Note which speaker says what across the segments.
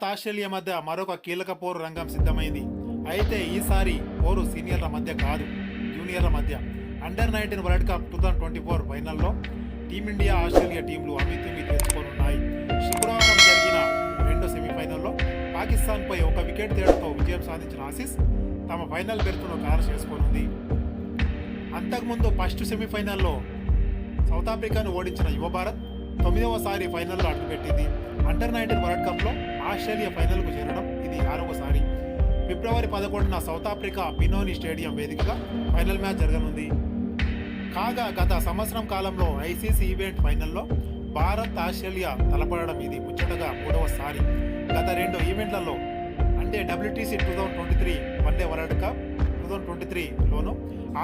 Speaker 1: Bharat Australia మధ్య మరొక కీలక పోరు రంగం సిద్ధమైంది. అయితే ఈసారి పోరు సీనియర్ల మధ్య కాదు జూనియర్ల మధ్య. Under nineteen world cup two thousand twenty four ఫైనల్లో టీమిండియా ఆస్ట్రేలియా టీంలు అమితుమి తెచ్చుకోనున్నాయి. శుక్రవారం జరిగిన రెండో సెమీఫైనల్లో పాకిస్తాన్పై ఒక వికెట్ తేడాతో విజయం సాధించిన ఆసీస్ తమ ఫైనల్ బెర్త్ను ఖరారు చేసుకోనుంది. అంతకుముందు ఫస్ట్ సెమీఫైనల్లో సౌత్ ఆఫ్రికాను ఓడించిన యువ భారత్ తొమ్మిదవసారి ఫైనల్లో అడుగుపెట్టింది. అండర్ నైన్టీన్ వరల్డ్ కప్లో ఆస్ట్రేలియా ఫైనల్కు చేరడం ఇది ఆరవసారి ఫిబ్రవరి పదకొండున సౌత్ ఆఫ్రికా పినోని స్టేడియం వేదికగా ఫైనల్ మ్యాచ్ జరగనుంది. కాగా గత సంవత్సరం కాలంలో ఐసీసీ ఈవెంట్ ఫైనల్లో భారత్ ఆస్ట్రేలియా తలపడడం ఇది ముచ్చటగా మూడవసారి. గత రెండు ఈవెంట్లలో అంటే WTC two thousand twenty three one day world cup two thousand twenty త్రీలోనూ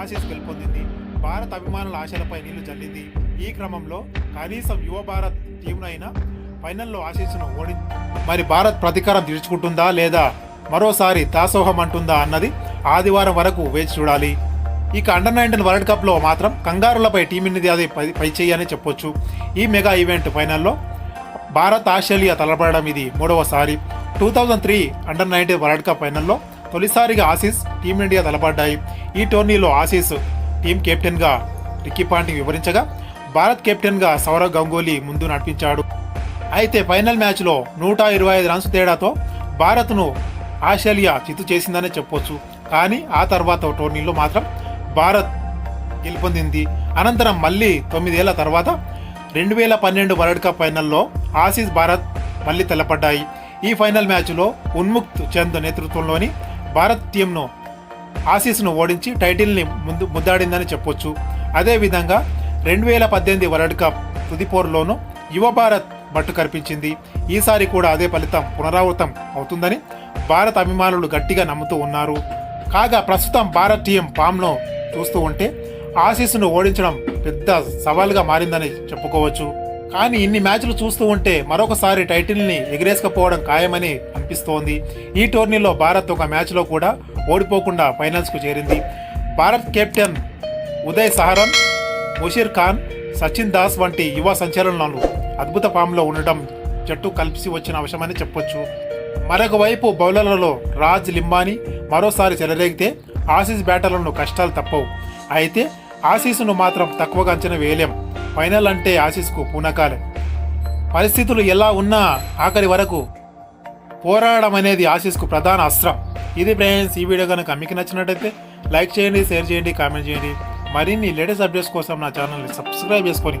Speaker 1: Aussies గెలుపొందింది. భారత్ అభిమానుల ఆశలపై నీళ్ళు చల్లింది ఈ క్రమంలో కనీసం యువ భారత్ టీంనైనా ఫైనల్లో ఆశీస్సును ఓడి మరి భారత్ ప్రతీకారం తీర్చుకుంటుందా లేదా మరోసారి దాసోహం అంటుందా అన్నది ఆదివారం వరకు వేచి చూడాలి. ఇక అండర్ నైన్టీన్ వరల్డ్ కప్లో మాత్రం కంగారులపై టీమిండియా అది పై పై చెప్పొచ్చు. ఈ మెగా ఈవెంట్ ఫైనల్లో భారత్ ఆస్ట్రేలియా తలపడడం ఇది మూడవసారి. Two thousand three under nineteen world cup ఫైనల్లో తొలిసారిగా ఆసీస్ టీమిండియా తలపడ్డాయి. ఈ టోర్నీలో ఆసీస్ టీం కెప్టెన్గా రిక్కీ పాంటింగ్ వివరించగా భారత్ కెప్టెన్గా సౌరవ్ గంగూలీ ముందు నడిపించాడు. అయితే ఫైనల్ మ్యాచ్లో నూట ఇరవై ఐదు రన్స్ తేడాతో భారత్ను ఆస్ట్రేలియా చిత్తు చేసిందనే చెప్పొచ్చు. కానీ ఆ తర్వాత టోర్నీలో మాత్రం భారత్ గెలుపొందింది. అనంతరం మళ్ళీ తొమ్మిదేళ్ళ తర్వాత రెండు వేల పన్నెండు వరల్డ్ కప్ ఫైనల్లో ఆసీస్ భారత్ మళ్ళీ తెల్లపడ్డాయి. ఈ ఫైనల్ మ్యాచ్లో ఉన్ముక్త్ చంద్ నేతృత్వంలోని భారత్ టీంను ఆసీస్ను ఓడించి టైటిల్ని ముందు ముద్దాడిందని చెప్పొచ్చు. అదేవిధంగా రెండు వేల పద్దెనిమిది వరల్డ్ కప్ తుదిపోరులోనూ యువ భారత్ మట్టు కనిపించింది ఈసారి కూడా అదే ఫలితం పునరావృతం అవుతుందని భారత అభిమానులు గట్టిగా నమ్ముతూ ఉన్నారు. కాగా ప్రస్తుతం భారత్ టీం ఫామ్ను చూస్తూ ఉంటే ఆసీస్ను ఓడించడం పెద్ద సవాల్గా మారిందని చెప్పుకోవచ్చు. కానీ ఇన్ని మ్యాచ్లు చూస్తూ ఉంటే మరొకసారి టైటిల్ని ఎగిరేసుకపోవడం ఖాయమని అనిపిస్తోంది. ఈ టోర్నీలో భారత్ ఒక మ్యాచ్లో కూడా ఓడిపోకుండా ఫైనల్స్కు చేరింది. భారత్ కెప్టెన్ ఉదయ్ సహరన్ ముషీర్ ఖాన్ సచిన్ దాస్ వంటి యువ సంచలనాలు అద్భుత ఫామ్లో ఉండడం జట్టు కలిసి వచ్చిన అవసరమని చెప్పొచ్చు. మరొక వైపు బౌలర్లలో రాజ్ లింబాని మరోసారి చెలరేగితే ఆసీస్ బ్యాటర్లను కష్టాలు తప్పవు. అయితే ఆసీస్ను మాత్రం తక్కువగా అంచనా వేయలేం. ఫైనల్ అంటే ఆసీస్కు పూనకాలే. పరిస్థితులు ఎలా ఉన్నా ఆఖరి వరకు పోరాడడం అనేది ఆశీస్కు ప్రధాన అస్త్రం. ఇది ఫ్రెండ్స్ ఈ వీడియో కనుక మీకు నచ్చినట్టయితే లైక్ చేయండి షేర్ చేయండి కామెంట్ చేయండి. మరిన్ని లేటెస్ట్ అప్డేట్స్ కోసం నా ఛానల్ని సబ్స్క్రైబ్ చేసుకొని